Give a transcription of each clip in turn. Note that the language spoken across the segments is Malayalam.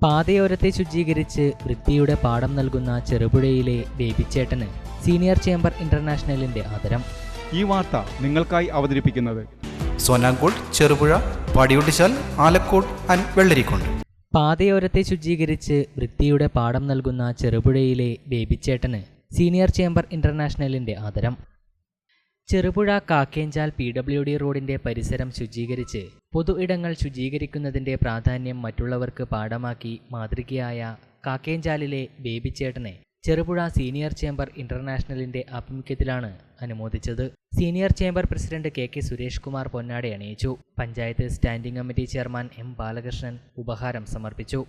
പാതയോരത്തെ ശുചീകരിച്ച് വൃത്തിയുടെ പാഠം നൽകുന്ന ചെറുപുഴയിലെ ബേബിച്ചേട്ടന് സീനിയർ ചേംബർ ഇന്റർനാഷണലിന്റെ ആദരം. ഈ വാർത്ത നിങ്ങൾക്കായി അവതരിപ്പിക്കുന്നത് സോനാങ്കോട് ചെറുപുഴ പാടിയൊട്ടിച്ചാൽ ആലക്കോട് ആൻഡ് വെള്ളരിക്കോട്ട് പാതയോരത്തെ ശുചീകരിച്ച് വൃത്തിയുടെ പാഠം നൽകുന്ന ചെറുപുഴയിലെ ബേബിച്ചേട്ടന് സീനിയർ ചേംബർ ഇന്റർനാഷണലിന്റെ ആദരം. Cherupuzha Kakkenchal P W D റോഡിന്റെ പരിസരം ശുചീകരിച്ച് പൊതു ഇടങ്ങൾ ശുചീകരിക്കുന്നതിന്റെ പ്രാധാന്യം മറ്റുള്ളവർക്ക് പാഠമാക്കി മാതൃകയായ കാക്കേഞ്ചാലിലെ ബേബിച്ചേട്ടനെ ചെറുപുഴ സീനിയർ ചേംബർ ഇന്റർനാഷണലിന്റെ ആഭിമുഖ്യത്തിലാണ് അനുമോദിച്ചത്. Senior chamber president K K Suresh Kumar പൊന്നാടെ അണിയിച്ചു. Panchayat standing committee chairman M Balakrishnan ഉപഹാരം സമർപ്പിച്ചു.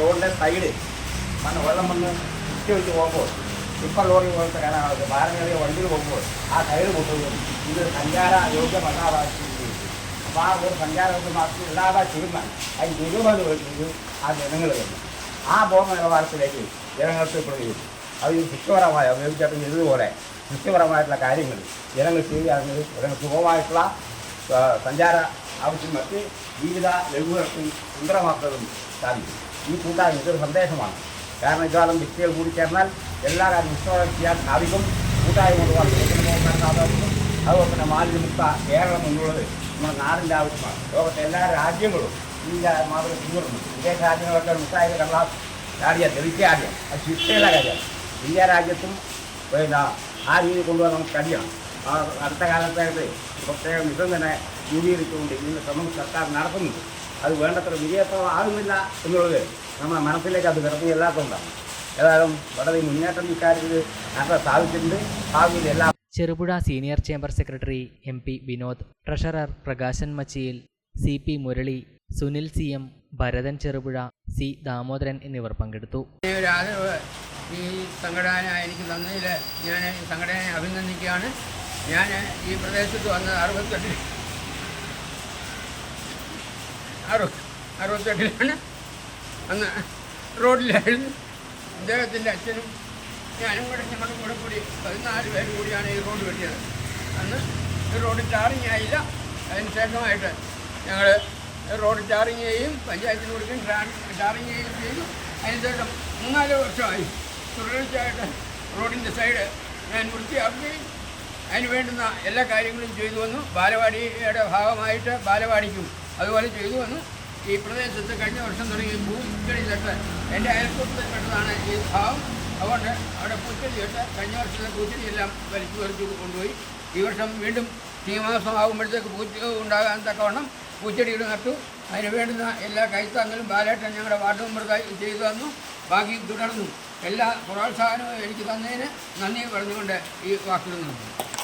റോഡിന്റെ സൈഡ് വെള്ളം വന്ന് ടിപ്പർ ലോറി പോലത്തെ കാണാൻ ഭാരം വണ്ടിയിൽ പോകുമ്പോൾ ആ ടയർ പൊട്ടുകയും ഇത് സഞ്ചാര യോഗ്യമല്ലാതാക്കി അപ്പോൾ ആ ഒരു സഞ്ചാര യോഗ്യമാക്കി ഇല്ലാതെ ചെയ്യുന്നാൽ അതിന് തീരുമാനം വേണ്ടിയിട്ട് ആ ജനങ്ങൾ വരുന്നു ആ ബോധ നിലവാരത്തിലേക്ക് ജനങ്ങൾക്ക് ചെയ്യും അത് ഈ സൃഷ്ടിപരമായ ഉപയോഗിച്ചിട്ട് ഇതുപോലെ ശിക്ഷപരമായിട്ടുള്ള കാര്യങ്ങൾ ജനങ്ങൾ ചെയ്യുകയാണെങ്കിൽ ജനങ്ങൾ സുഖമായിട്ടുള്ള സഞ്ചാര ആവശ്യമൊക്കെ ജീവിത ലഘുവർക്കും സുന്ദരമാക്കുന്നതും സാധിക്കും. ഈ കൂട്ടായ്മ ഇതൊരു സന്ദേശമാണ്. കാരണം ഇക്കാലം വ്യക്തികൾ കൂടി ചേർന്നാൽ എല്ലാ കാര്യം വിശ്വാസം ചെയ്യാൻ സാധിക്കും. കൂട്ടായ്മ കൊണ്ട് വർദ്ധിപ്പിക്കുന്ന പോകാൻ സാധിക്കും അതുപോലെ തന്നെ മാലിന്യമുക്ത കേരളം എന്നുള്ളത് നമ്മുടെ നാടിന്റെ ആവശ്യമാണ്. ലോകത്തെ എല്ലാ രാജ്യങ്ങളും ഇന്ത്യ മാത്രം പിന്തുടർന്നു വിദേശ രാജ്യങ്ങളൊക്കെ മുട്ടായി കടലാസ് ചാടിയ തെളിച്ച ആദ്യം അത് ശിക്ഷയുള്ള കാര്യമാണ് ഇന്ത്യ രാജ്യത്തും പിന്നെ ആ രീതി കൊണ്ടുപോകാൻ നമുക്ക് കഴിയണം. ആ അടുത്ത കാലത്തായിട്ട് പ്രത്യേക മിഷൻ തന്നെ രൂപീകരിച്ചുകൊണ്ട് ഇന്ന് ശ്രമം സർക്കാർ നടത്തുന്നുണ്ട്. അത് വേണ്ടത്ര വിജയപ്രദമാകുന്നില്ല എന്നുള്ളത് നമ്മുടെ മനസ്സിലേക്ക് അത് കിടത്തിയല്ലാത്തതുകൊണ്ടാണ് ഏതായാലും വളരെ മുന്നേറ്റം ഇക്കാര്യത്തിൽ നടത്താൻ സാധിച്ചിട്ടുണ്ട്. ഭാവിയിൽ എല്ലാ Cherupuzha senior chamber secretary M P Vinod treasurer Prakashan Machiyil C P Murali Sunil C M Bharathan Cherupuzha C Damodaran എന്നിവർ പങ്കെടുത്തു. ഈ സംഘടന എനിക്ക് തന്നതിൽ ഞാൻ ഈ സംഘടനയെ അഭിനന്ദിക്കുകയാണ്. ഞാൻ ഈ പ്രദേശത്ത് വന്ന് അറുപത്തെട്ടിൽ അറു അറുപത്തെട്ടിലാണ് അന്ന് റോഡിലായിരുന്നു. അദ്ദേഹത്തിന്റെ അച്ഛനും ഞാനും കൂടെ ഞങ്ങളുടെ കൂടെ കൂടി പതിനാല് പേര് കൂടിയാണ് ഈ റോഡ് വെട്ടിയത്. അന്ന് റോഡ് ടാറിങ് ആയില്ല. അതിന് ശേഷമായിട്ട് ഞങ്ങൾ റോഡ് ടാറിങ് ചെയ്യും പഞ്ചായത്തിന് കൊടുക്കും ടാറിങ് ചെയ്യുകയും ചെയ്തു. അതിനുശേഷം മൂന്നാൽ വർഷമായി തുടർച്ചയായിട്ട് റോഡിന്റെ സൈഡ് ഞാൻ വൃത്തിയാക്കുകയും അതിന് വേണ്ടുന്ന എല്ലാ കാര്യങ്ങളും ചെയ്തു വന്നു. ബാലവാടിയുടെ ഭാഗമായിട്ട് ബാലവാടിക്കും അതുപോലെ ചെയ്തു വന്നു. ഈ പ്രദേശത്ത് കഴിഞ്ഞ വർഷം തുടങ്ങി പൂച്ചെടിയിലിട്ട് എന്റെ അയൽക്കൂട്ടത്തിൽപ്പെട്ടതാണ് ഈ ഭാവം. അതുകൊണ്ട് അവിടെ പൂച്ചെടിയിട്ട് കഴിഞ്ഞ വർഷത്തെ പൂച്ചെടിയെല്ലാം വലിച്ചു വലിച്ചു കൊണ്ടുപോയി. ഈ വർഷം വീണ്ടും ഈ മാസം ആകുമ്പോഴത്തേക്ക് പൂച്ച ഉണ്ടാകാൻ തക്കവണ്ണം പൂച്ചെടികൾ നട്ടു. അതിന് വേണ്ടുന്ന എല്ലാ കൈത്താങ്ങലും ബാലേട്ടൻ ഞങ്ങളുടെ വാർഡ് മെമ്പർക്കായി ചെയ്തു തന്നു. ബാക്കി തുടർന്നു എല്ലാ പ്രോത്സാഹനവും എനിക്ക് തന്നതിന് നന്ദി പറഞ്ഞുകൊണ്ട് ഈ വാക്കുകൾ നൽകുന്നു